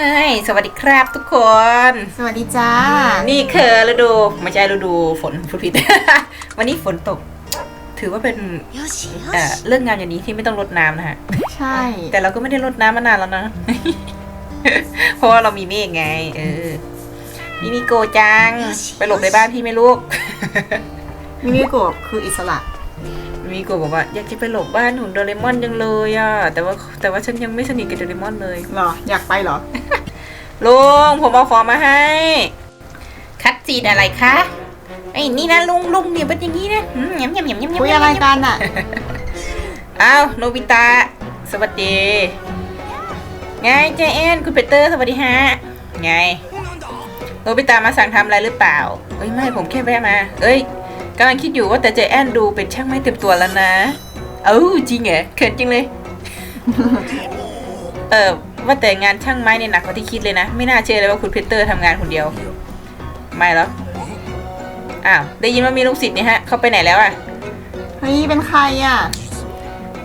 ฮ้ยสวัสดีครับทุกคน สวัสดีจ้า นี่คือฤดูไม่ใช่ฤดูฝนพูดผิด วันนี้ฝนตก ถือว่าเป็นเเรื่องงานอย่างนี้ที่ไม่ต้องลดน้ำนะฮะ ใช่ แต่เราก็ไม่ได้ลดน้ำมานานแล้วนะ เพราะว่าเรามีเมฆไง เออมินิโกจัง ไปหลบในบ้านพี่ไม่ลูกมินิโกะคืออิสระ มีโกบอกว่าอยากจะไปหลบบ้านของโดเรมอนจังเลยอะแต่ว่าแต่ว่าฉันยังไม่สนิทกับโดเรมอนเลยเหรอ อยากไปเหรอ ลุงผมเอาของมาให้ คัดซีดอะไรคะไอ้นี่นะลุงลุงเนี่ยเป็นอย่างนี้นะอืมยำยำยำยำยำคุยอะไรกันอะอ้าวโนบิตะสวัสดี ไงเจแอนคุณเปเตอร์สวัสดีฮะ ไงโนบิตะมาสั่งทำอะไรหรือเปล่า เอ้ยไม่ผมแค่แวะมา เอ้ย กำลังคิดอยู่ว่าแต่เจแอนดูเป็นช่างไม้เต็มตัวแล้วนะ เอ้าจริงเหรอเขินจริงเลย เออว่าแต่งานช่างไม้เนี่ยหนักกว่าที่คิดเลยนะ ไม่น่าเชื่อเลยว่าคุณเพเตอร์ทำงานคนเดียว ไม่แล้วอ้าวได้ยินว่ามีลูกศิษย์นี่ฮะ เขาไปไหนแล้วอะเฮ้ยเป็นใครอะ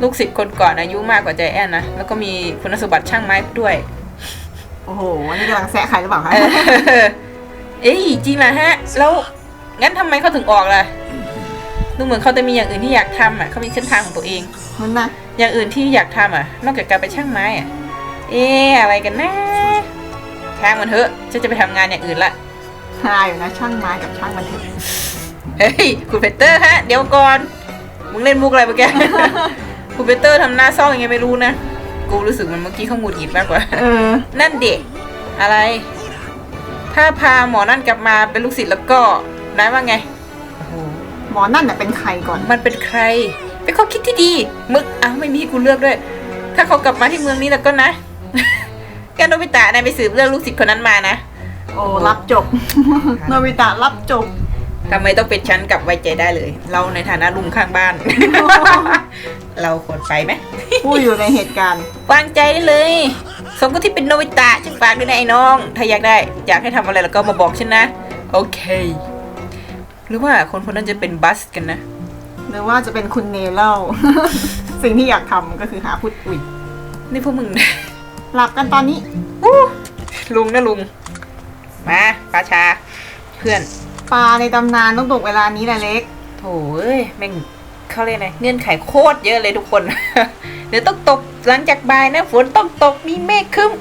ลูกศิษย์คนก่อนอายุมากกว่าใจแอนนะ แล้วก็มีคุณสมบัติช่างไม้ด้วย โอ้โหอันนี้กำลังแซะใครหรือเปล่าคะเออเอ้ยจริงเหรอฮะ แล้วงั้นทำไมเขาถึงออกล่ะ ดูเหมือนเขาจะมีอย่างอื่นที่อยากทำอะเขามีเส้นทางของตัวเองมันนะอย่างอื่นที่อยากทำอะ นอกจากการเป็นช่างไม้อะ เอ๊ะอะไรกันนะช่างมันเถอะฉันจะไปทำงานอย่างอื่นละฮาอยู่นะช่างไม้กับช่างบันเทิงเฮ้ยคุณเพเตอร์ฮะ เดี๋ยวก่อนมึงเล่นมุกอะไรเมื่อกี้คุณเพเตอร์ทำหน้าเศร้ายังไงไม่รู้นะกูรู้สึกเหมันเมื่อกี้เขาหงุดหงิดมากกว่าเออนั่นเด็กอะไร ถ้าพาหมอนั่นกลับมาเป็นลูกศิษย์แล้วก็นายว่าไงโอ้โห หมอนั่นน่ะเป็นใครก่อน มันเป็นใคร เป็นข้อคิดที่ดี มึกอ้าวไม่มีให้กูเลือกด้วย ถ้าเขากลับมาที่เมืองนี้แล้วก็นะ แกโนบิตะนายไปสืบเรื่องลูกศิษย์คนนั้นมานะ โอ้รับจบ โนบิตะรับจบทำไมต้องเป็นฉันกับไว้ใจได้เลย เราในฐานะลุงข้างบ้าน เราควรไปไหมผู้อยู่ในเหตุการณ์ วางใจได้เลย สมกับที่เป็นโนบิตะฉันฝากด้วยนะไอ้น้อง ถ้าอยากได้อยากให้ทำอะไรแล้วก็มาบอกฉันนะ โอเค หรือว่าคนคนนั้นจะเป็นบัสกันนะ หรือว่าจะเป็นคุณเนเล่า สิ่งที่อยากทำก็คือหาพูดคุยนี่พวกมึง หลับกันตอนนี้อู้ลุงนะลุง มาปราชา เพื่อน ปลาในตำนานต้องตกเวลานี้แหละเล็ก โถเอ้ยแม่งเขาเรียกไงเงื่อนไขโคตรเยอะเลยทุกคน เดี๋ยวต้องตกหลังจากบ่ายนะ ฝนต้องตกมีเมฆครึ้ม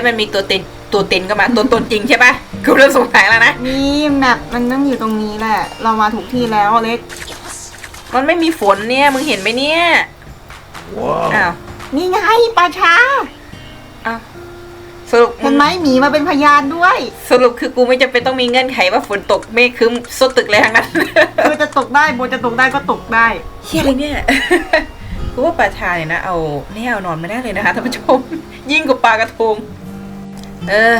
มเอ้ยมันมีตัวเต็นตัวเต็นก็มาตัวตนจริงใช่ปะกูเริ่มสงสัยแล้วนะ นี่แมปมันต้องอยู่ตรงนี้แหละ เรามาถูกที่แล้วเล็ก มันไม่มีฝนเนี่ย มึงเห็นไหมเนี่ยอ้าวนี่ไงปลาช้าอ้าวสรุปเห็นไหมหมีมาเป็นพยานด้วย สรุปคือกูไม่จำเป็นต้องมีเงื่อนไขว่าฝนตกเมฆครึ้มสดตึกเลยทั้งนั้นเออจะตกได้โบจะตกได้ก็ตกได้เฮียอะไรเนี่ยกูว่าปลาชาเนี่ยนะเอาเนี่ยเอานอนไม่ได้เลยนะคะท่านผู้ชม ยิ่งกว่าปลากระทง เออ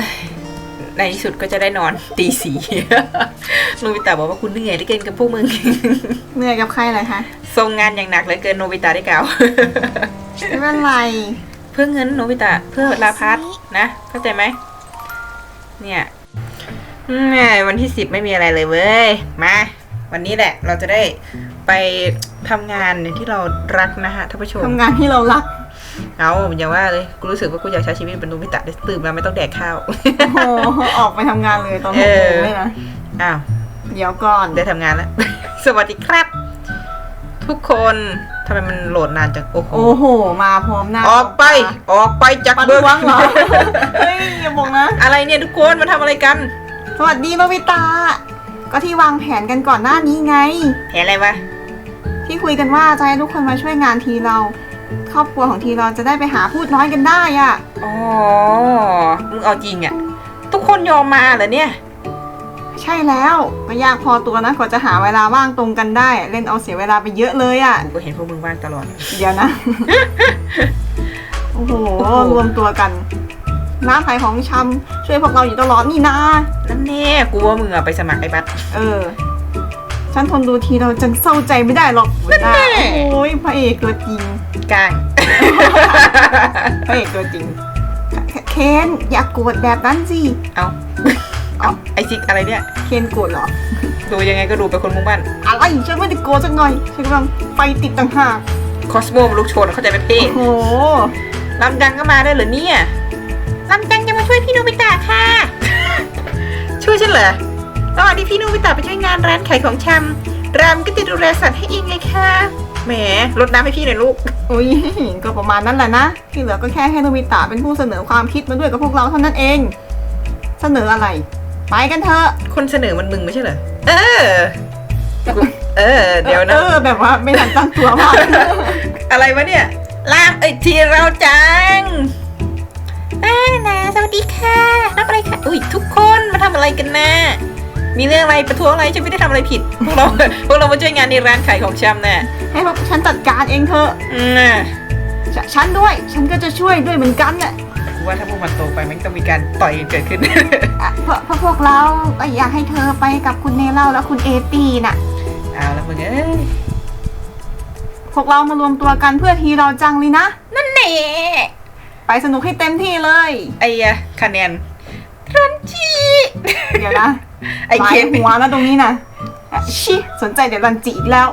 ในที่สุดก็จะได้นอนตีสี่โนบิตะบอกว่าคุณเหนื่อยได้เกินกับพวกมึง เหนื่อยกับใครเลยคะทรงงานอย่างหนักเหลยเกินโนบิตะได้กล่าวไม่เป็นไร เพื่อเงินโนบิตะเพื่อลาพัสนะ เข้าใจไหม เนี่ยแหม่วันที่สิบไม่มีอะไรเลยเว้ย มา วันนี้แหละ เราจะได้ไปทำงานอย่างที่เรารักนะฮะท่านผู้ชมทำงานที่เรารัก เอาอย่าว่าเลยกูรู้สึกว่ากูอยากใช้ชีวิตเป็นโนบิตะเลยตื่นมาไม่ต้องแดกข้าวโอ้โหออกไปทำงานเลยตอนหเอกโมองเลยนะอ้าวเดี๋ยวก่อนได้ทำงานแล้ว สวัสดีครับ ทุกคนทำไมมันโหลดนานจังโอ้โหโอ้โห มาพร้อมหน้าออกไป ออกไปจากปัดเบิร์วังเหรอเฮ้ยอย่าบอกนะ อะไรเนี่ยทุกคนมาทำอะไรกัน สวัสดีโนบิตะก็ที่วางแผนกันก่อนหน้านี้ไง แผนอะไรวะทที่คุยกันว่าจะให้ทุกคนมาช่วยงานทีเรา ครอบครัวของทีเราจะได้ไปหาพูดน้อยกันได้อะอ๋อ มึงเอาจริงอะทุกคนยอมมาเหรอเนี่ย ใช่แล้วก็ยากพอตัวนะกว่าจะหาเวลาว่างตรงกันได้ เล่นเอาเสียเวลาไปเยอะเลยอะกูก็เห็นพวกมึงว่างตลอด เดี๋ยวนะ โอ้โหโอ้โห รวมตัวกันร้านขายของชำช่วยพวกเราอยู่ตลอดนี่นะนั่นแน่กูว่ามึงอะไปสมัครไอ้บัตรเออ ฉันทนดูทีเราจังเศร้าใจไม่ได้หรอกหัวหน้านั่นแน่ โอ้ยพระเอกตัวจริงกลางพระเอกตัวจริง เคเคนอย่ากโกรธแบบนั้นสิ เอาเอาไอซิกอะไรเนี่ยเคนโกรธเหรอ ดูยังไงก็ดูเป็นคนมุ่งมั่นอะไรฉันไม่ได้โกรธสักหน่อยฉันกำลังไฟติดต่างหากคอสโมมนลูกโชนเข้าใจไหมพี่โอ้โหลำจังก็มาได้วยเหรอเนี่ยลำจังจะมาช่วยพี่โนบิตะค่ะ ช่วยฉันเหรอ ระหว่างที่พี่โนบิตะไปช่วยงานร้านขายของชำรามก็จะดูแลสัตว์ให้เองเลยค่ะแหมรดน้ำให้พี่หน่อยลูกอุ้ยก็ประมาณนั้นแหละนะ ที่เหลือก็แค่ให้โนบิตะเป็นผู้เสนอความคิดมาด้วยกับพวกเราเท่านั้นเอง เสนออะไร ไปกันเถอะ คนเสนอมันมึงไม่ใช่เหรอ เออ เออ เดี๋ยวนะ เออ แบบว่าไม่ทันตั้งตัวมากอะไรวะเนี่ยลามเอ้ยทีเราจังอ่านะ สวัสดีค่ะ รับอะไรคะ อุ้ยทุกคนมาทำอะไรกันนะ มีเรื่องอะไรประท้วงอะไรฉันไม่ได้ทำอะไรผิด พวกเรา พวกเรามาช่วยงานในร้านขายของชำน่ะให้พวกฉันจัดการเองเถอะอืมน่ะฉฉันด้วย ฉันก็จะช่วยด้วยเหมือนกันน่ะกูว่าถ้าพวกมันโตไปมันต้องมีการต่อยกันเกิดขึ้น อะเพราะเพราะพวกเราก็อยากให้เธอไปกับคุณเนเล่าและคุณเอตีน่ะ เอาละมึงเอ้ยพวกเรามารวมตัวกันเพื่อทีเราจังเลยนะนั่นแหละไปสนุกให้เต็มที่เลย ไอ้ยะคะแนนรันจีเดี๋ยวนะ ไอ้หลาเคนยหัวนะตรงนี้นะอะชิสนใจเดี๋ยวรันจีอีกแล้ว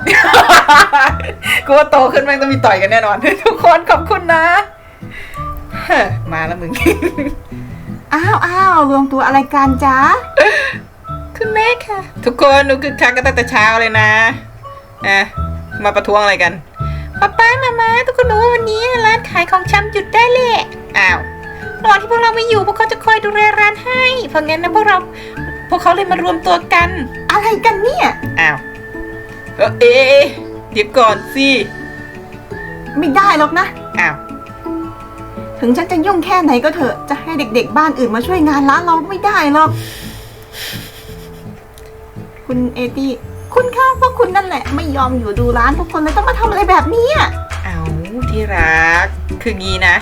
กูว่าโตขึ้นแม่งต้องมีต่อยกันแน่นอน ทุกคนขอบคุณนะเฮ้อมาแล้วมึง อ้าวอ้าวรวมตัวอะไรกันจ๊ะคุณแม่ค่ะ ทุกคนหนูคือคักกันตั้งแต่เช้าเลยนะอะมาประท้วงอะไรกันป้าป้ามามาทุกคนรู้ว่าวันนี้ร้านขายของชำหยุดได้เลยอ้าวระหว่างที่พวกเราไม่อยู่พวกเขาจะคอยดูแลร้านให้เพราะงั้นนะพวกเรา พวกเขาเลยมารวมตัวกัน อะไรกันเนี่ย อ้าว เออเอ๊ะเดี๋ยวก่อนสิ ไม่ได้หรอกนะ อ้าว ถึงฉันจะยุ่งแค่ไหนก็เถอะ จะให้เด็กๆ บ้านอื่นมาช่วยงานร้านเราไม่ได้หรอก คุณเอตี้ คุณคะเพราะคุณนั่นแหละ ไม่ยอมอยู่ดูร้านทุกคนเลยต้องมาทำอะไรแบบนี้อะเอาที่รัก คืองี้นะ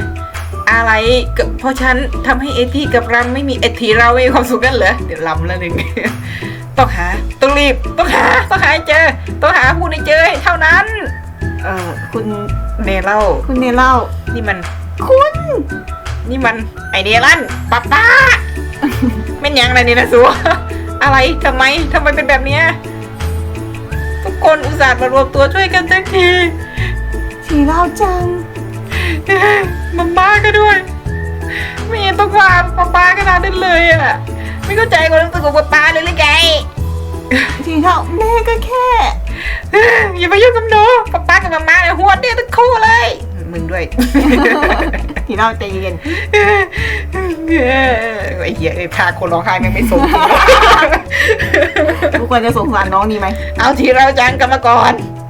อะไรก็เพราะฉันทำให้เอทีกับรำไม่มีเอทีเราไม่มีความสุขกันเหรอเดี๋ยวลำแล้วหนึ่งต้องหาต้องรีบต้องหาต้องหาให้เจอต้องหาผู้ให้เจอให้เท่านั้น เออคุณเนเล่าคุณเนเล่านี่มัน คุณ นี่มันไอเนลันปับป้าเป็นยังไงนี่นะสัวอะไรทำไมทำไมเป็นแบบเนี้ยทุกคนอุตส่าห์มารวมตัวช่วยกันทั้งทีทีเล่าจัง มาม่าก็ด้วยไม่เห็นต้องว่าป้าป้าขนาดนั้นเลยอะไม่เข้าใจความรู้สึกของป้าป้าเลยหรือไงทีเล่าแม่ก็แค่อย่ามายุ่งกับหนูป้าป้ากับมาม่าเนี่ยหัวเดียวทั้งคู่เลยมึงด้วยทีเล่าใจเย็นไอ้เหี้ยไอ้พาคนร้องไห้แม่งไม่สมทุกคนจะสงสารน้องดีไหมเอาทีเราจังกลันมาก่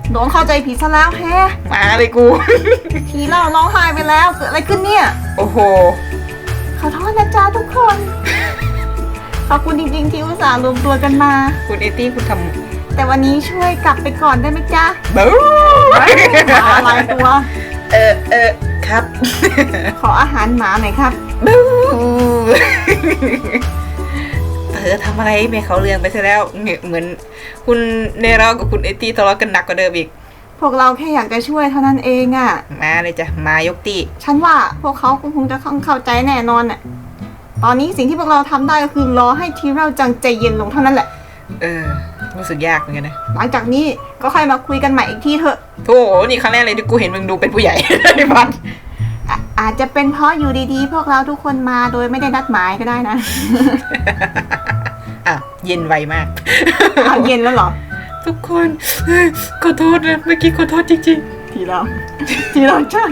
อนน้องเข้าใจผิดซะแล้วแฮะมาเลยกู ทีเล่าร้องไห้ไปแล้วเกิดอะไรขึ้นเนี่ย โอ้โห ขอโทษนะจ๊ะทุกคน ขอบคุณจริงๆ ที่อุตส่าห์รวมตัวกันมา คุณเอตี้คุณทแต่วันนี้ช่วยกลับไปก่อนได้ไหมจ๊ะำบู๊หมาหลายตัว เออเออครับขออาหารหมาหน่อยครับ บู๊ เธอทำอะไรไม่เขาเรื่องไปซะแล้วเนี่ยเหมือน คุณเนเรากับคุณเอตี้ทะเลาะกันหนักกว่าเดิมอีก พวกเราแค่อยากจะช่วยเท่านั้นเองอะ่ะมาเลยจ้ะมายกตีฉันว่าพวกเขาคงจะเข้าใจแน่นอนอะตอนนี้สิ่งที่พวกเราทำได้ก็คือรอให้ทีเราจังใจเย็นลงเท่านั้นแหละ เออรู้สึกยากเหมือนกันนะหลังจากนี้ก็ค่อยมาคุยกันใหม่อีกทีเถอะโธ่นี่ครั้งแรกเลยที่กูเห็นมึงดูเป็นผู้ใหญ่ในบ้าน อะอาจจะเป็นเพราะอยู่ดีๆ พวกเราทุกคนมาโดยไม่ได้นัดหมายก็ได้นะ อะเย็นไวมาก เอาเย็นแล้วเหรอ ทุกคนเฮ้ยขอโทษนะเมื่อกี้ขอโทษจริงทีเรา ทีเราจัง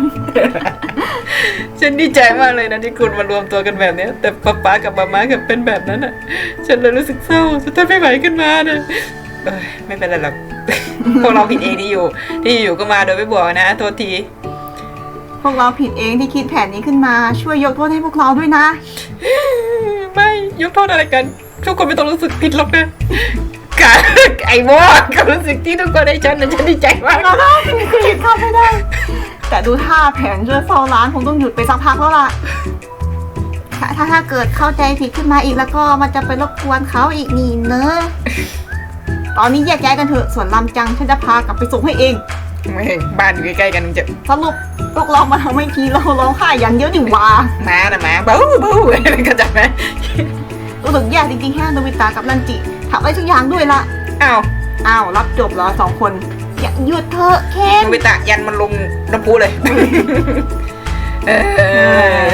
ๆ ฉันดีใจมากเลยนะที่คุณมารวมตัวกันแบบเนี้ย แต่ป๊าป๊ากับมาม่ากับเป็นแบบนั้นอะ ฉันเลยรู้สึกเศร้าฉันทนไม่ไหวขึ้นมานะเอ้ยไม่เป็นไรหรอก พวกเราผิดเองที่อยู่ ที่อยู่ก็มาโดยไม่บอกนะโทษที พวกเราผิดเองที่คิดแผนนี้ขึ้นมาช่วยยกโทษให้พวกเราด้วยนะ ไม่ยกโทษอะไรกัน ทุกคนไม่ต้องรู้สึกผิดหรอกนะกะไอ้โมกับรู้สึกที่ทุกคนให้ฉันนะฉันดีใจมากเราได้คือหยุดเข้าไม่ได้ แต่ดูท่าแผนช่วยเฝ้าร้านคงต้องหยุดไปสักพักแล้วล่ะ ถ้าถ้าถ้าเกิดเข้าใจผิดขึ้นมาอีกแล้วก็มันจะไปรบกวนเขาอีกนี่เนอะตอนนี้แยกย้ายกันเถอะส่วนลำจังฉันจะพากลับไปส่งให้เองไม่บ้านอยู่ใกล้ๆกันจะสรุป พวกเรามาทำไม่ทีเราร้องไห้อย่างเดียวนี่หว่ามานะมาเบ้าเบ้าก็จะไหมรู้สึกแย่จริงๆแค่โนบิตะกับนันจิทำอะไรทุกอย่างด้วยละอ้าวอ้าวรับจบเหรอสองคนอย่าหยุดเถอะเคนโนบิตะยันมันลงน้ำพุเลยเออ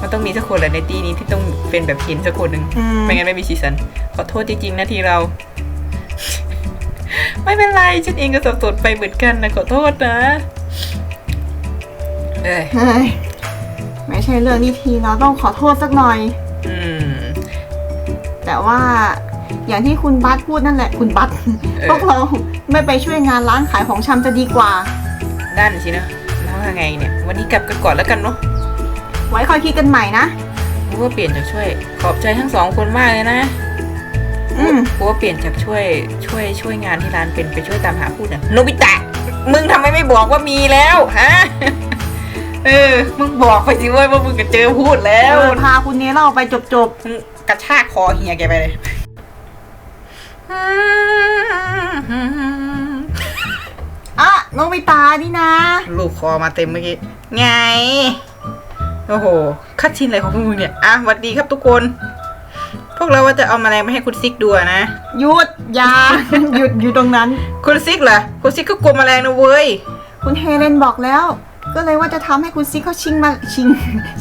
มันต้องมีสักคนแหละในตีนี้ที่ต้องเป็นแบบเคนสักคนหนึ่งอืมไม่งั้นไม่มีซีซันขอโทษจริงๆนะทีเรา ไม่เป็นไรฉันเองก็สับสนไปเหมือนกันนะขอโทษนะ เอ้ยเฮ้ยไม่ใช่เรื่องนี้ทีเราต้องขอโทษสักหน่อย อืม แต่ว่าอย่างที่คุณบัตพูดนั่นแหละคุณบัตเออ พวกเราไม่ไปช่วยงานร้านขายของชำจะดีกว่า ด้านสินะแล้วยังไงเนี่ย วันนี้กลับกันก่อนแล้วกันเนาะไว้คอยคิดกันใหม่นะ กูว่าเปลี่ยนจากช่วย ขอบใจทั้งสองคนมากเลยนะอืม กูว่าเปลี่ยนจากช่วย ช่วยช่วยงานที่ร้านเป็นไปช่วยตามหาพูดนะโนบิตะ มึงทำไมไม่บอกว่ามีแล้วฮะ เออ มึงบอกไปสิเว้ยว่ามึงก็เจอพูดแล้ว เออพาคุณเนเล่าไปจบมึงกระชากคอเฮียแกไปเลย ๆอะโนบิตานี่นะ ลูกคอมาเต็มเมื่อกี้ ไง โอ้โห คัดชินอะไรของพวกมึงเนี่ย อะสวัสดีครับทุกคน พวกเราว่าจะเอาแมลงมาให้คุณซิกดูอะนะ หยุดอยา หยุดอยู่ตรงนั้น คุณซิกเหรอ คุณซิกก็กลัวแมลงนะเว้ย คุณเฮเลนบอกแล้ว ก็เลยว่าจะทำให้คุณซิเขาชิงมาชิง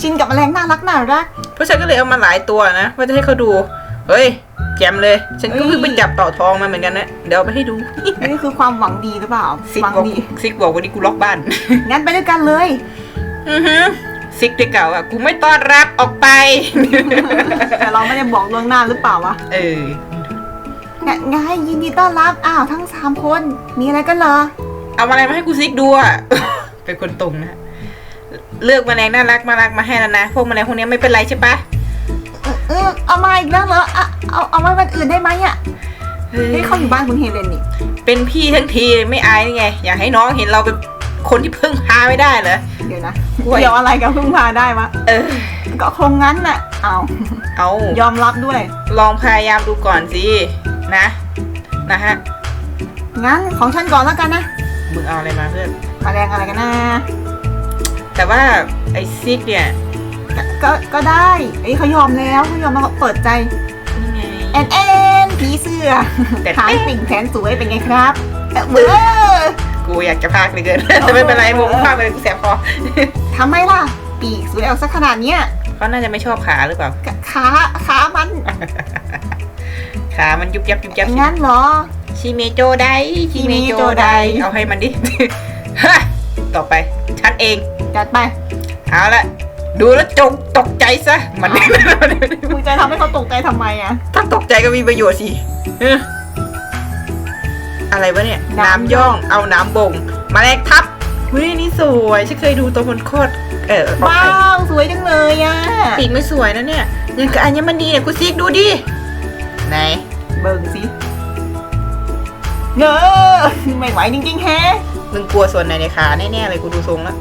ชินกับแมลงน่ารักน่ารักเพราะฉันก็เลยเอามาหลายตัวนะว่าจะให้เขาดู เฮ้ยแจมเลย ฉันก็เพิ่งไปจับเต่าทองมาเหมือนกันนะ เดี๋ยวเอาไปให้ดู นี่คือความหวังดีหรือเปล่าซิกหวังบอกดีซิกบอกวันนี้กูล็อกบ้าน งั้นไปด้วยกันเลย อือฮึซิกได้กล่าวอะกูไม่ต้อนรับออกไป แต่เราไม่ได้บอกล่วงหน้าหรือเปล่าวะ เออไงไงยินดีต้อนรับ อ้าวทั้งสามคน มีอะไรกันเหรอ เอาอะไรมาให้กูซิกดูอะ เป็นคนตรงนะ เลือกแมลงน่ารักมารักมาให้แล้วนะ พวกแมลงพวกนี้ไม่เป็นไรใช่ปะเออเออเอามาอีกแล้วเหรออะเอาเอาไว้วันอื่นได้ไหมอะเฮ้ยเฮ้ยเขาอยู่บ้านคุณเฮเลนนี่ เป็นพี่ทั้งทีไม่อายนี่ไง อยากให้น้องเห็นเราเป็นคนที่พึ่งพาไม่ได้เหรอ เดี๋ยวนะโอ้ยเกี่ยวอะไรกับพึ่งพาได้วะ เออ ก็คงงั้นน่ะ เอา เอา ยอมรับด้วย ลองพยายามดูก่อนสิ นะ นะฮะ งั้นของฉันก่อนแล้วกันนะ มึงเอาอะไรมาเพื่อน แมลงอะไรกันนะ แต่ว่าไอ้ซิกเนี่ย ก็ก็ก็ได้เอ้ยเขายอมแล้วเขายอมแล้วเขาเปิดใจนี่ไงแอนแอนผีเสื้อแต่ขายปิ่งแผนสวยเป็นไงครับเออเว้อกูอยากจะพากเลยเกินแต่ไม่เป็นไรมึงพากไปเลยกูแสบคอทำไมล่ะ ปีกสวยเอาสักขนาดเนี้ยเขาน่าจะไม่ชอบขาหรือเปล่า ขาขามัน ขามันยุบยับยุบยับงั้นเหรอชิเมโจไดชิเมโจชิเมโจไดไดเอาให้มันดิฮะ ต่อไป ฉันเอง จัดไปเอาละดูแล้วจงตกใจซะ มันมึงจะทำให้เขาตกใจทำไมอะ ถ้าตกใจก็มีประโยชน์สิเอออะไรวะเนี่ยน้ำน้ำย่องเอาน้ำบ่งแมาแลกทับเฮ้ยนี่สวยฉันเคยดูตัวมันโคตรเออว้าวสวยจังเลยอะปีกไม่สวยนะเนี่ยยังกับอัญมณีเนี่ยกูซิกดูดิไหนเบิ่งสิเนอะไม่ไหวจริงๆแฮะ มึงกลัวส่วนไหนในขาแน่ๆเลยกูดูทรงแล้ว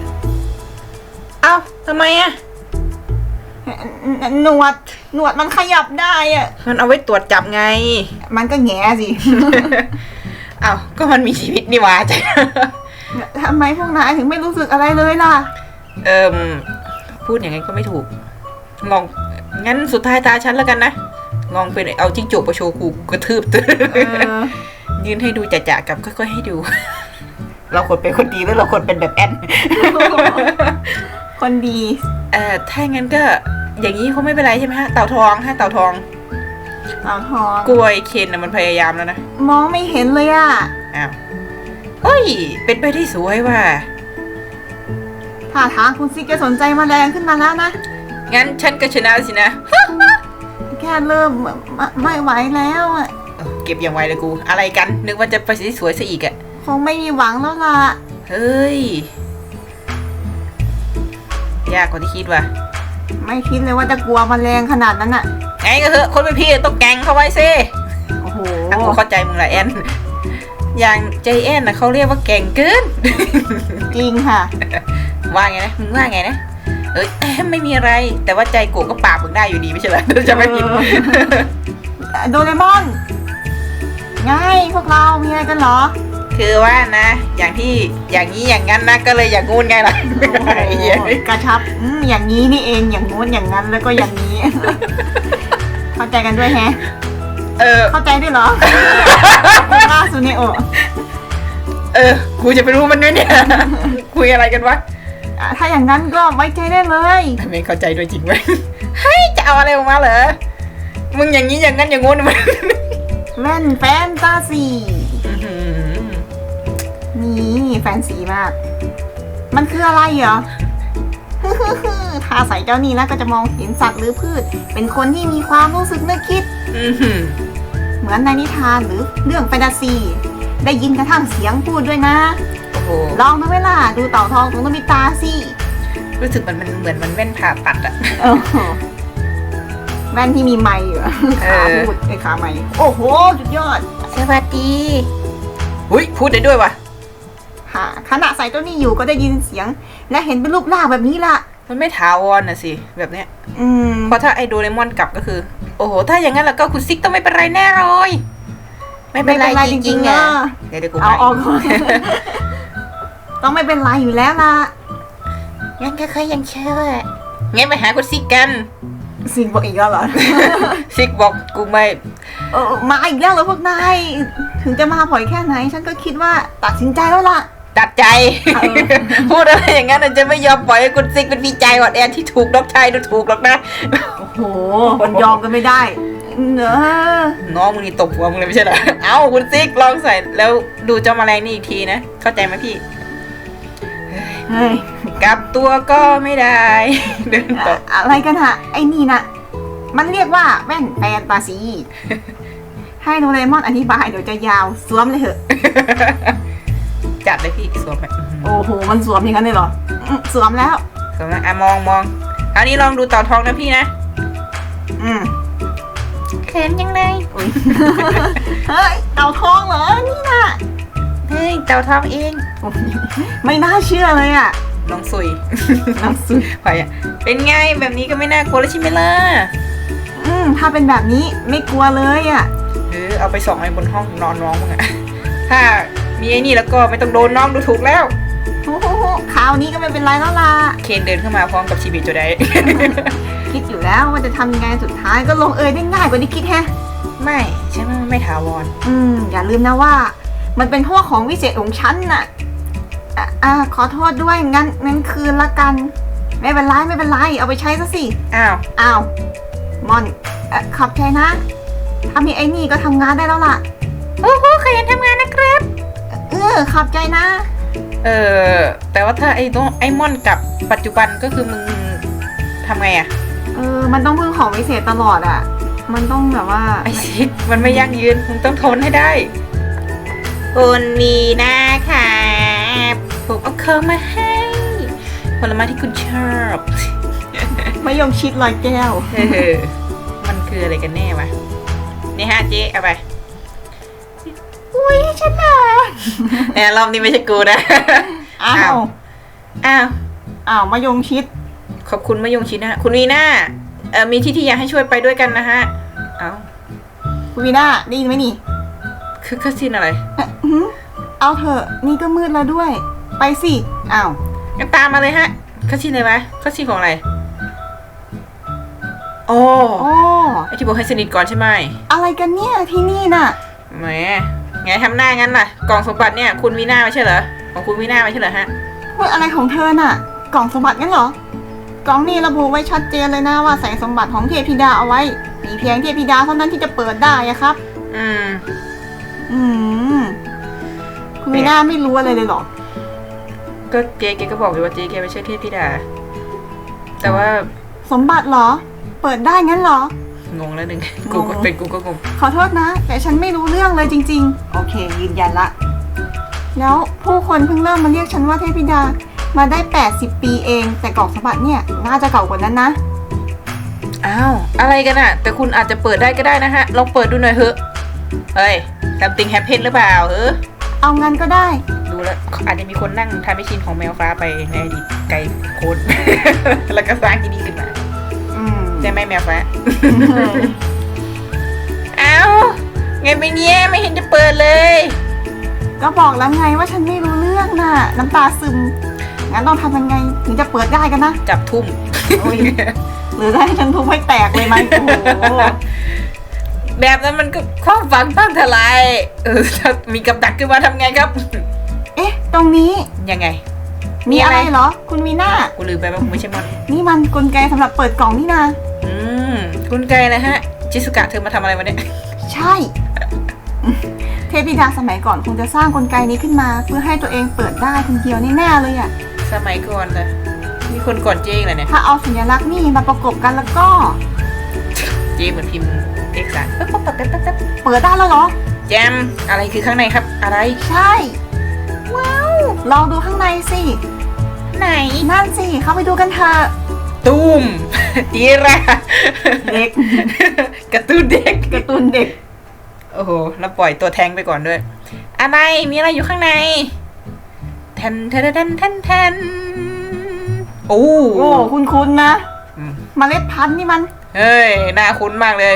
เอ้าทำไมอะหนวด หนวดมันขยับได้อะมันเอาไว้ตรวจจับไง มันก็แง่สิ เอ้าก็มันมีชีวิตนี่หว่าใจทำไมพวกนายถึงไม่รู้สึกอะไรเลยล่ะ เอิมพูดอย่างนั้นก็ไม่ถูก ลอง งั้นสุดท้ายตาฉันแล้วกันนะ ลองไปเอาจิ้งจกมาโชว์กูกระทืบตื่เออยืนให้ดูจ่าๆกับค่อยๆให้ดู เราควรเป็นคนดีหรือเราควรเป็นแบบแอนคนดี เอ่อถ้างั้นก็อย่างนี้คงไม่เป็นไรใช่ไหมฮะเต่าทองฮะเต่าทองสาวทอง กล้วยเคนน่ะมันพยายามแล้วนะมองไม่เห็นเลยอะ อ้าวเฮ้ย เป็นไปได้สวยว่ะท่าทางคุณซิกจะสนใจแมาแรงขึ้นมาแล้วนะ งั้นฉันก็ชนะสินะ แค่เริ่มไม่ไม่ไหวแล้วอะเออเก็บอย่างไวเลยกู อะไรกัน นึกว่าจะไปสวยๆซะอีกอะ คงไม่มีหวังแล้วล่ะ เฮ้ย ยากกว่าที่คิดว่ะไม่คิดเลยว่าจะกลัวแมลงขนาดนั้นอะไงก็เถอะคนเป็นพี่ต้องแกล้งเขาไว้ซิโอ้โหอะกูเข้าใจมึงแหละแอน อย่างใจแอนนะเขาเรียกว่าแก่งเกิน จริงค่ะ ว่าไงนะมึงว่าไงนะ เอ้ยไม่มีอะไร แต่ว่าใจกูก็ปราบมึงได้อยู่ดีไม่ใช่เหรอจะไม่ผิดเออโดเรมอน ไงพวกเรามีอะไรกันเหรอ คือว่านะ อย่างที่อย่างนี้อย่างนั้นนะก็เลยอย่างงูนไงล่ะไอ้เหี้ยกระชับอืมอย่างนี้นี่เองอย่างงู้นอย่างนั้นแล้วก็อย่างนี้ เข้าใจกันด้วยแฮะ เออ เข้าใจด้วยเหรอล่าสุเนโอเออกูจะไปรู้มันด้วยเนี่ย คุยอะไรกันวะอะถ้าอย่างนั้นก็ไว้ใจได้เลยไม่เข้าใจด้วยจริงไหมเฮ้ยจะเอาอะไรออกมาเหรอ มึงอย่างนี้อย่างนั้นอย่างงู้นมันแว่นแฟนตาซีอื้อหือ นี่แฟนซีมาก มันคืออะไรเหรอถ้าใส่เจ้านี่แล้วก็จะมองเห็นสัตว์หรือพืช เป็นคนที่มีความรู้สึกนึกคิด อื้อหือเหมือนในนิทานหรือเรื่องแฟนตาซี ได้ยินกระทั่งเสียงพูดด้วยนะ โอ้โหลองดูเวลาดูเต่าทองของโนมิตาสิรู้สึกมันมันเหมือนมันแว่นผ่าตัดอะ เออแว่นที่มีไม้เหรอเอขาอ พูดไอ้ขาไม้โอ้โหสุดยอด สวัสดี อุ้ยพูดได้ด้วยวะ ค่ะขณะใส่ตัวนี้อยู่ก็ได้ยินเสียง และเห็นเป็นรูปร่างแบบนี้ล่ะมันไม่ถาวรนะสิแบบเนี้ยอืมเพราะถ้าไอโดเรมอนกลับก็คือ โอ้โห ถ้าอย่างนั้นแล้วก็คุณซิกต้องไม่เป็นไรแน่เลยไม่เป็นไรจริงๆอะอะเดี๋ยวเดี๋ยวกูเอามาออกก่อนต้องไม่เป็นไรอยู่แล้วล่ะงั้นก็เคยยังเชื่องั้นไปหาคุณซิกกันสิ่งบอกอีกแล้วเหรอซิกบอกกูไม่เออมาอีกแล้วเหรอพวกนายถึงจะมาบ่อยแค่ไหน ฉันก็คิดว่าตัดสินใจแล้วล่ะ ตัดใจเออพูดอะไรอย่างนั้นอาจจะไม่ยอมปล่อยให้คุณซิกเป็นดีใจอ่อนแอที่ถูกน้องชายดูถูกหรอกนะ โอ้โหมันยอมกันไม่ได้เนอะน้องมึงนี่ตบหัวมึงเลยไม่ใช่เหรอ เอ้าคุณซิกลองใส่แล้วดูเจ้าแมลงนี่อีกทีนะ เข้าใจไหมพี่เฮ้ยกลับตัวก็ไม่ได้ เดินต่ออะอะไรกันฮะไอ้นี่น่ะมันเรียกว่าแว่นแฟนตาซีให้โดเรมอนอธิบายเดี๋ยวจะยาวสวมเลยเถอะ จัดเลยพี่สวมไปโอ้โห มันสวมอย่างนั้นเลยเหรออืมสวมแล้ว สวมแล้วอะมองมองคราวนี้ลองดูเต่าทองนะพี่นะอืมเขินยังเลยอุ๊ยเฮ้ยเต่าทองเหรอ นี่น่ะเฮ้ยเต่าทองเองไม่น่าเชื่อเลยอะลองสุยน้ำซุปไปอะเป็นไงแบบนี้ก็ไม่น่ากลัวแล้วใช่ไหมล่ะอืมถ้าเป็นแบบนี้ไม่กลัวเลยอะ หรือเอาไปส่องไว้บนห้องนอนน้องมึงอะถ้า มีไอ้นี่แล้วก็ไม่ต้องโดนน้องดูถูกแล้วโอ้โหคราวนี้ก็ไม่เป็นไรแล้วล่ะ เคนเดินเข้ามาพร้อมกับชีวิตตัวใดคิดอยู่แล้วว่าจะทำยังไงสุดท้ายก็ลงเอยได้ง่ายกว่าที่คิดแฮะ ไม่ใช่ไหมมันไม่ถาวร อืม อย่าลืมนะว่า มันเป็นพวกของวิเศษของฉันน่ะอะอ่าขอโทษด้วยงั้นงั้นคืนละกัน ไม่เป็นไรไม่เป็นไรเอาไปใช้ซะสิ อ้าว อ้าวมอนเอ่อขอบใจนะ ถ้ามีไอ้นี่ก็ทำงานได้แล้วล่ะ โอ้โหขยันทำงานนะครับเออขอบใจนะ เออแต่ว่าถ้าไอ้โดไอ้มอนกับปัจจุบันก็คือมึงทำไงอะเออ มันต้องพึ่งของวิเศษตลอดอะมันต้องแบบว่า ไอ้ซิกมันไม่ยั่งยืนมึงต้องทนให้ได้คุณมีนะครับผมเอาของมาให้ผลไม้ที่คุณชอบไม่ยอมชิดลอยแก้ว เออมันคืออะไรกันแน่วะนี่ฮะเจ๊เอาไป อุ้ยฉันน่ะแอนรอบนี้ไม่ใช่กูนะ อ้าอ้าว ว อ้าว อ้าวมายงชิด ขอบคุณมะยงชิดนะฮะคุณวีน่าเออมีที่ที่อยากให้ช่วยไปด้วยกันนะฮะ เอาคุณวีน่าได้ยินไหมนี่คือคัสซินอะไร เอ๊ะหืมเอาเถอะ นี่ก็มืดแล้วด้วย ไปสิ อ้าว งั้นตามมาเลยฮะคัสซินเลยไหมคัสซินของอะไร โอ้ โอ้ ไอที่บอกให้สนิทก่อนใช่ไหมอะไรกันเนี่ยที่นี่น่ะ แหม ไงทำหน้างั้นล่ะ กล่องสมบัติเนี่ยคุณวีน่าไม่ใช่เหรอ ของคุณวีน่าไม่ใช่เหรอฮะ พูดอะไรของเธอน่ะ กล่องสมบัติงั้นเหรอ กล่องนี่ระบุไว้ชัดเจนเลยนะว่าใส่สมบัติของเทพธิดาเอาไว้ มีเพียงเทพธิดาเท่านั้นที่จะเปิดได้อะครับ อืม อืม คุณวีน่าไม่รู้อะไรเลยเหรอ ก็เจ๊แกก็บอกอยู่ว่าเจ๊แกไม่ใช่เทพธิดา แต่ว่าสมบัติเหรอ เปิดได้งั้นเหรอม งงแล้วหนึ่งกูก็งงเป็นกูก็งง ขอโทษนะ แต่ฉันไม่รู้เรื่องเลยจริง ๆ โอเค ยืนยันละ แล้วผู้คนเพิ่งเริ่มมาเรียกฉันว่าเทพธิดามาได้ 80 ปีเอง แต่กล่องสมบัติเนี่ยน่าจะเก่ากว่านั้นนะ อ้าว อะไรกันอะแต่คุณอาจจะเปิดได้ก็ได้นะฮะ ลองเปิดดูหน่อยเถอะ เฮ้ย something happen หรือเปล่าเออเอางั้นก็ได้ ดูแล้วอาจจะมีคนนั่งทำให้ชินของแมวฟ้าไปในอดีตไกลโคตรแล้วก็สร้างที่นี่ขึ้นมา อืมใช่ไหมแมวฟ้าเอ้าไงไปเนี้ยไม่เห็นจะเปิดเลย ก็บอกแล้วไงว่าฉันไม่รู้เรื่องน่ะ น้ำตาซึม งั้นต้องทำยังไงถึงจะเปิดได้กันนะ จับทุ่มโอ้ยหรือจะให้ฉันทุบให้แตกเลยไหมโอ้โหแบบนั้นมันก็ความฝังตั้งทลาย เออถ้ามีกับดักขึ้นมาทำไงครับ เอ๊ะ ตรงนี้ยังไง มีอะไรเหรอ คุณวีน่ากูลืมไปว่ากูไม่ใช่มอนนี่มันกลไกสำหรับเปิดกล่องนี่นะ อืมกุนไกนะฮะ จิสุกะเธอมาทำอะไรมาเนี่ย ใช่ เทพธิดาสมัยก่อนคงจะสร้างกลไกนี้ขึ้นมา เพื่อให้ตัวเองเปิดได้คนเดียวแน่ๆเลยอะสมัยก่อนเลยมีคนก่อนเจ๊งเลยเนี่ย ถ้าเอาสัญลักษณ์นี่มาประกบกันแล้วก็ เจ๊เหมือนพิมพ์เอกสารปั๊บปั๊บปั๊บปั๊บปั๊บเปิดได้แล้วเหรอ แจมอะไรคือข้างในครับ อะไร ใช่ ว้าว ลองดูข้างในสิ ไหน นั่นสิ เข้าไปดูกันเถอะตูมตีระเด็กการะตูนเด็ก การ์ตูนเด็ก โอ้โห แล้วปล่อยตัวแทงไปก่อนด้วย อะไร มีอะไรอยู่ข้างใน แทนแทนแทนแทนแทนโอ้โอ้คุณคุณนะ อืมเมล็ดพันธุ์นี่มัน เฮ้ย น่าคุ้นมากเลย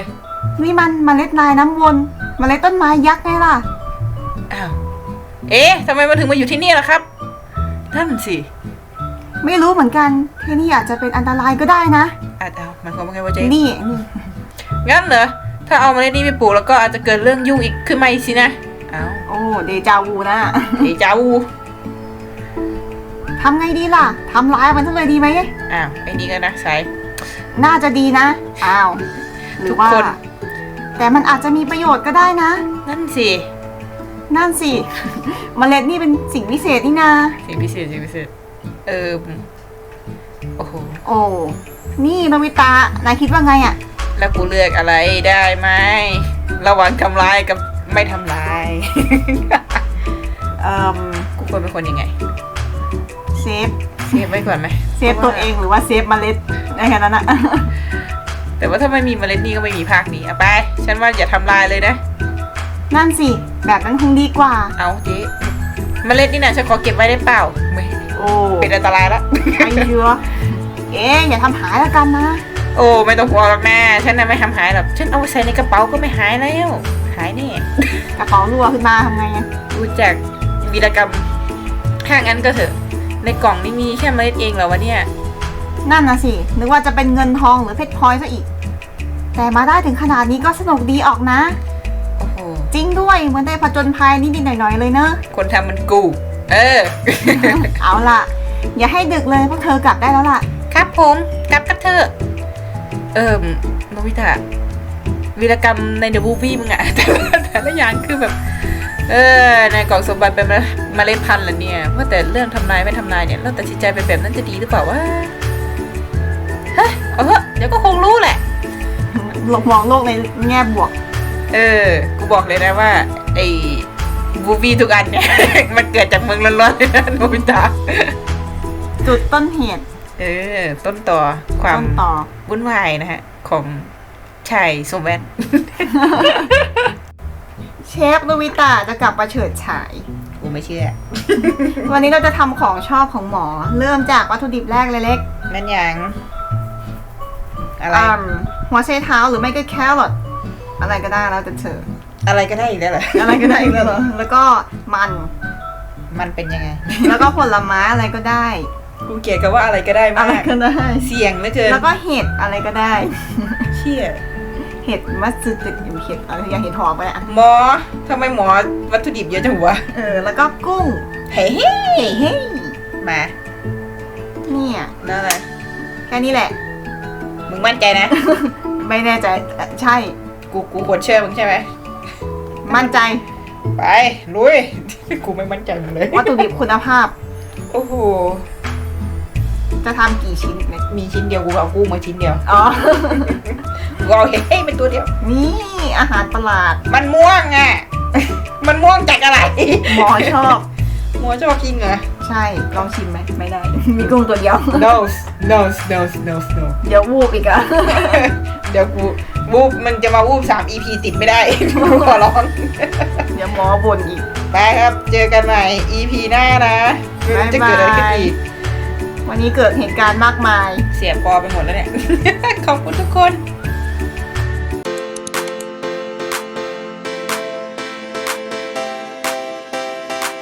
นี่มันเมล็ดนายน้ำวน เมล็ดต้นไม้ยักษ์ไงล่ะ อ้าว เอ๊ะ ทำไมมันถึงมาอยู่ที่นี่ล่ะครับนั่นสิ ไม่รู้เหมือนกันที่นี่อาจจะเป็นอันตรายก็ได้นะอาจเอาหมันความว่าไงว่าเจ๊นี่นี่งั้นเหรอถ้าเอาเมาเล็ดนี้ไปปลูกแล้วก็อาจจะเกิดเรื่องยุ่งอีกขึ้นมาอีกสินะเอาโอ้เดจาวูนะเดี๋ยวเจ้าทำไงดีล่ะทำร้ายมันทั้งเลยดีไหมอ้าวไอ้นี่ก็นะสาย น่าจะดีนะอ้าวหรือว่าทุกคน แต่มันอาจจะมีประโยชน์ก็ได้นะ นั่นสินั่นสิ เมล็ดนี่เป็นสิ่งพิเศษนี่นา สิ่งพิเศษสิ่งพิเศษ เออโอ้โห โอ้ นี่โนบิตะนายคิดว่าไงอะ่ะแล้วกูเลือกอะไรได้ไหม ระหว่างทำลายกับไม่ทำลาย เอ่อกูควรเป็นคนยังไง เซฟ เซฟไว้ก่อนไหมเซฟตัวเองหรือว่าเซฟเมล็ดในแค่นั้นอะ แต่ว่าถ้าไม่มีเมล็ดนี่ก็ไม่มีภาคนี้เอาไป ฉันว่าอย่าทำลายเลยนะ นั่นสิ แบบนั้นคงดีกว่า เอาเจ๊เมล็ดนี่นะฉันขอเก็บไว้ได้เปล่าไม่ โอ้เป็นอันตรายละไอเยือเอ๊ะอย่าทำหายแล้วกันนะ โอ้ไม่ต้องกลัวหรอกแม่ฉันน่ะไม่ทำหายหรอกฉันเอาไปใส่ในกระเป๋าก็ไม่หายแล้วหายแน่กระเป๋ารั่วขึ้นมาทำไงอะดูจากวีรกรรมถ้างั้นก็เถอะ ในกล่องนี่มีแค่เมล็ดเองเหรอวะเนี่ยนั่นนะสินึกว่าจะเป็นเงินทองหรือเพชรพลอยซะอีก แต่มาได้ถึงขนาดนี้ก็สนุกดีออกนะโอ้โหจริงด้วยเหมันได้ผจญภัยนิดๆหน่อยๆเลยเนอะคนทำมันกู เออ เอาล่ะ อย่าให้ดึกเลยพวกเธอกลับได้แล้วล่ะ ครับผมกลับกับเธอ เอิมโนบิตะวีรกรรมในเดอะบูฟี่มึงอะ แต่ละแต่ละอย่างคือแบบ เออในกล่องสมบัติเป็นเมล็ดพันธุ์เหรอเนี่ยว่าแต่เรื่องทำนายไม่ทำนายเนี่ยเราตัดสินใจไปแบบนั้นจะดีหรือเปล่าวะเฮ้ยเอาเถอะเดี๋ยวก็คงรู้แหละหลบมองโลกในแง่บวก เออ กูบอกเลยนะว่า ไอ้ บูฟี่ทุกอันเนี่ย มันเกิดจากเมืองร้อนๆเลยนะโนบิตะจุดต้นเหตุเออ ต้นต่อความต้นต่อวุ่นวายนะฮะ ของชายสมแวนเชฟลูวิตาจะกลับมาเฉิดฉายกูไม่เชื่อ วันนี้เราจะทำของชอบของหมอ เริ่มจากวัตถุดิบแรกเลยเล็กนั่นยังอะไรอืมหัวไชเท้าหรือไม่ก็แครอทอะไรก็ได้แล้วแต่เธอ อะไรก็ได้อีกแล้วเหรออะไรก็ได้อีกแล้วเหรอแล้วก็มัน มันเป็นยังไง แล้วก็ผลไม้อะไรก็ได้ กูเกลียดกับว่าอะไรก็ได้อะมาไรกก็ได้ เสี่ยงเหลือเกินแล้วก็เห็ดอะไรก็ได้ เชี่ยเห็ดมัสซึตึเห็ดอะไรอย่างเห็ดหอมไปอะหมอทำไมหมอวัตถุดิบเยอะจังวะเออ แล้วก็กุ้ง เฮ้ยเฮ้ยเฮ้ยมาเนี่ยนั่นแหละแค่นี้แหละ มึงมั่นใจนะ ไม่แน่ใจเอ่อใช่ กูกูควรเชื่อมึงใช่ไหม มั่นใจไปลุย กูไม่มั่นใจมึงเลยวัตถุดิบคุณภาพ โอ้โหจะทำกี่ชิ้นเนี่ยมีชิ้นเดียวกูเอากุ้งมาชิ้นเดียวอ๋อกูกูเอาเฮ้ยเป็นตัวเดียว นี่อาหารประหลาด มันม่วงอะมันม่วงจากอะไรหมอชอบหมอชอบกินเหรอใช่ลองชิมไหมไม่ได้ มีกุ้งตัวเดียว no no no no no เดี๋ยววูบอีกอะเดี๋ยวกู วูบมันจะมาวูบสาม EP ติดไม่ได้กูขอร้อง เดี๋ยวหมอบ่นอีก ไปครับเจอกันใหม่ EP หน้านะไม่รู้จะเกิดอะไรขึ้นอีก วันนี้เกิดเหตุการณ์มากมาย เสียปอไปหมดแล้วเนี่ย ขอบคุณทุกคน